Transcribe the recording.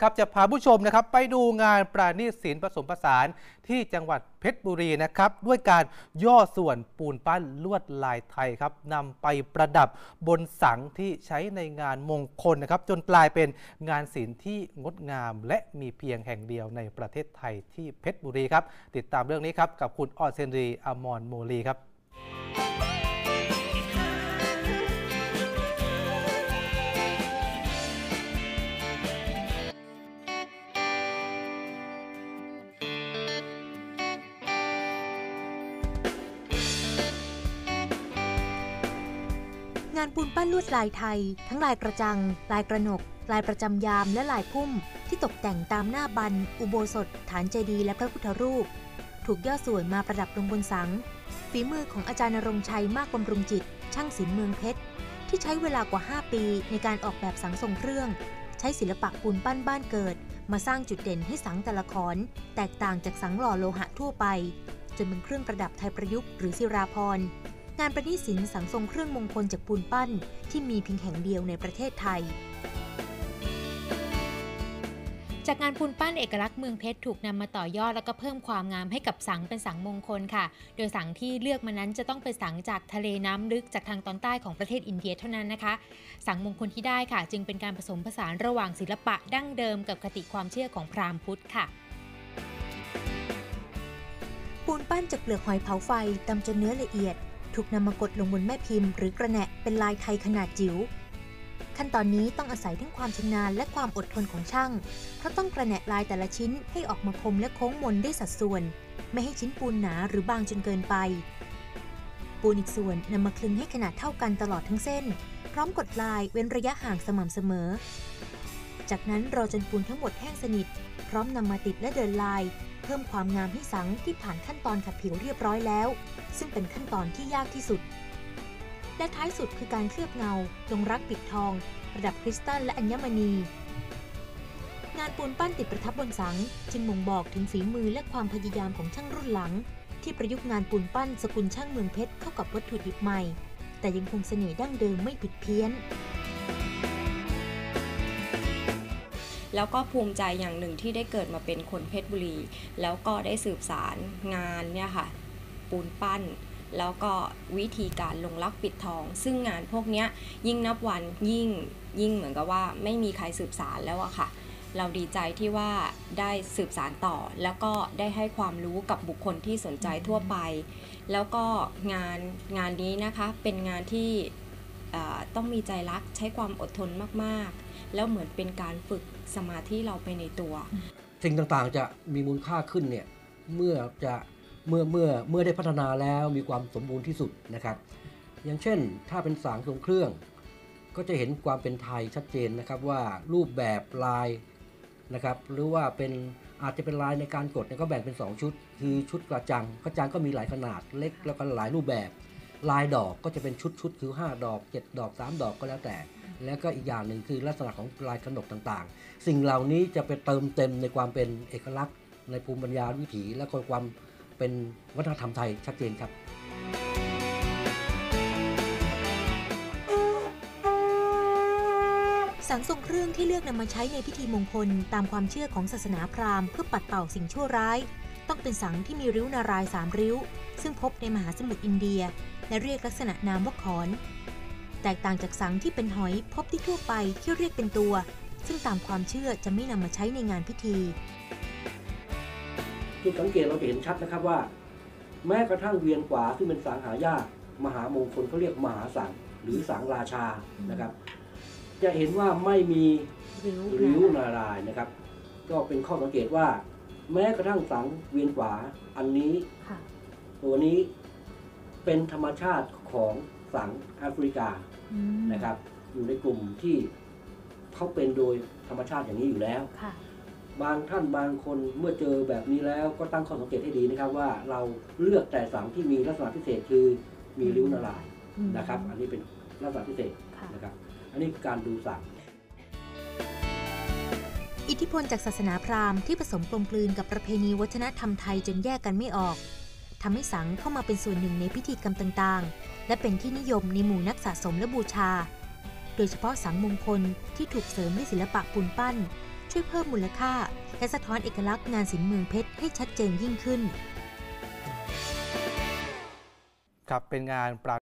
ครับจะพาผู้ชมนะครับไปดูงานปราณีตศิลป์ผสมผสานที่จังหวัดเพชรบุรีนะครับ ด้วยการย่อส่วนปูนปั้นลวดลายไทยครับนำไปประดับบนสังที่ใช้ในงานมงคลนะครับ จนกลายเป็นงานศิลป์ที่งดงาม และมีเพียงแห่งเดียวในประเทศไทยที่เพชรบุรีครับ ติดตามเรื่องนี้ครับกับคุณออเซนรีอมรโมลีครับ งานปูนปั้นลวดลายไทย ทั้งลายกระจัง ลายกระหนก ลายประจำยามและลายพุ่ม ที่ตกแต่งตามหน้าบัน อุโบสถ ฐานเจดีย์และพระพุทธรูป ถูกย่อส่วนมาประดับลงบนสัง ฝีมือของอาจารย์นรงชัยมากบำรุงจิต ช่างศิลป์เมืองเพชรที่ใช้เวลากว่า 5 ปีในการออกแบบสังทรงเครื่อง ใช้ศิลปะปูนปั้นบ้านเกิด มาสร้างจุดเด่นให้สังแต่ละขอนแตกต่างจากสังหล่อโลหะทั่วไป จนเป็นเครื่องประดับไทยประยุกต์หรือศิราพร งานประดิษฐ์ศิลป์สังทรงเครื่องมงคลจากปูนปั้น ที่มีเพียงแห่งเดียวในประเทศไทยจากงานปูนปั้นเอกลักษณ์เมืองเพชรถูกนำมาต่อยอดแล้วก็เพิ่มความงามให้กับสังเป็นสังมงคลค่ะ โดยสังที่เลือกมานั้นจะต้องเป็นสังจากทะเลน้ำลึกจากทางตอนใต้ของประเทศอินเดียเท่านั้นนะคะ สังมงคลที่ได้ค่ะ จึงเป็นการผสมผสานระหว่างศิลปะดั้งเดิมกับคติความเชื่อของพราหมณ์พุทธค่ะ ปูนปั้นจากเปลือกหอยเผาไฟตำจนเนื้อละเอียด ถูกนำมากดลงบนแม่พิมพ์หรือกระแหนะเป็นลายไทยขนาดจิ๋วขั้นตอนนี้ต้องอาศัยทั้งความชำนาญและความอดทนของช่าง เพราะต้องกระแหนะลายแต่ละชิ้นให้ออกมาคมและโค้งมนได้สัดส่วน ไม่ให้ชิ้นปูนหนาหรือบางจนเกินไป ปูนอีกส่วนนำมาคลึงให้ขนาดเท่ากันตลอดทั้งเส้น พร้อมกดลายเว้นระยะห่างสม่ำเสมอ จากนั้นรอจนปูนทั้งหมดแห้งสนิท พร้อมนำมาติดและเดินลาย เพิ่มความงามให้สังที่ผ่านขั้นตอนขัดผิวเรียบร้อยแล้ว ซึ่งเป็นขั้นตอนที่ยากที่สุด และท้ายสุดคือการเคลือบเงา ลงรักปิดทอง ประดับคริสตัลและอัญมณี งานปูนปั้นติดประทับบนสัง จึงบ่งบอกถึงฝีมือและความพยายามของช่างรุ่นหลัง ที่ประยุกต์งานปูนปั้นสกุลช่างเมืองเพชรเข้ากับวัตถุดิบใหม่ แต่ยังคงเสน่ห์ดั้งเดิมไม่ผิดเพี้ยน แล้วก็ภูมิใจอย่างหนึ่งที่ได้เกิดมาเป็นคนเพชรบุรี แล้วก็ได้สืบสารงานเนี่ยค่ะปูนปั้น แล้วก็วิธีการลงลักปิดทอง ซึ่งงานพวกนี้ยิ่งนับวันยิ่งยิ่งเหมือนกับว่าไม่มีใครสืบสารแล้วอะค่ะเราดีใจที่ว่าได้สืบสารต่อ แล้วก็ได้ให้ความรู้กับบุคคลที่สนใจทั่วไป แล้วก็งานงานนี้นะคะเป็นงานที่ ต้องมีใจรักใช้ความอดทนมากๆ แล้วเหมือนเป็นการฝึกสมาธิเราไปในตัว สิ่งต่างๆจะมีมูลค่าขึ้นเนี่ยเมื่อจะเมื่อเมื่อเมื่อได้พัฒนาแล้วมีความสมบูรณ์ที่สุดนะครับ อย่างเช่น ถ้าเป็นสางทรงเครื่อง ก็จะเห็นความเป็นไทยชัดเจนนะครับว่ารูปแบบลายนะครับหรือว่าเป็นอาจจะเป็นลายในการกดเนี่ยก็แบ่งเป็น 2 ชุด คือชุดกระจังกระจังก็มีหลายขนาดเล็กแล้วก็หลายรูปแบบ ลายดอกก็จะเป็นชุดชุดคือ 5 ดอก 7 ดอก 3 ดอกก็แล้วแต่ แล้วก็อีกอย่างหนึ่งคือลักษณะของลายขนกต่างๆ สิ่งเหล่านี้จะไปเติมเต็มในความเป็นเอกลักษณ์ ในภูมิปัญญาวิถีและความเป็นวัฒนธรรมไทยชัดเจนครับสังทรงเครื่องที่เลือกนำมาใช้ในพิธีมงคล ตามความเชื่อของศาสนาพราหมณ์เพื่อปัดเป่าสิ่งชั่วร้าย ต้องเป็นสังที่มีริ้วนารายณ์สามริ้ว ซึ่งพบในมหาสมุทรอินเดีย และเรียกลักษณะนามว่าขอน แตกต่างจากสังที่เป็นหอยพบที่ทั่วไปที่เรียกเป็นตัว ซึ่งตามความเชื่อจะไม่นำมาใช้ในงานพิธีจุดสังเกตเราจะเห็นชัดนะครับว่า แม้กระทั่งเวียนขวาซึ่งเป็นสังหายากมหามงคลเขาเรียกมหาสังหรือสังราชานะครับ จะเห็นว่าไม่มีริ้วริ้วนารายณ์นะครับ ก็เป็นข้อสังเกตว่า แม้กระทั่งสังเวียนขวาอันนี้ค่ะ ตัวนี้เป็นธรรมชาติของสังแอฟริกาอืมนะครับ อยู่ในกลุ่มที่เขาเป็นโดยธรรมชาติอย่างนี้อยู่แล้ว ค่ะ บางท่านบางคนเมื่อเจอแบบนี้แล้วก็ตั้งข้อสังเกตให้ดีนะครับว่าเราเลือกแต่สังที่มีลักษณะพิเศษคือมีริ้วนารายณ์อืมนะครับ อันนี้เป็นลักษณะพิเศษค่ะ นะครับ อันนี้คือการดูสัง อิทธิพลจากศาสนาพราหมณ์ที่ผสมกลมกลืนกับประเพณีวัฒนธรรมไทยจนแยกกันไม่ออกทำให้สังเข้ามาเป็นส่วนหนึ่งในพิธีกรรมต่างๆ และเป็นที่นิยมในหมู่นักสะสมและบูชา โดยเฉพาะสังมงคลที่ถูกเสริมด้วยศิลปะปูนปั้น ช่วยเพิ่มมูลค่า และสะท้อนเอกลักษณ์งานศิลป์เมืองเพชรให้ชัดเจนยิ่งขึ้น ครับเป็นงานปรา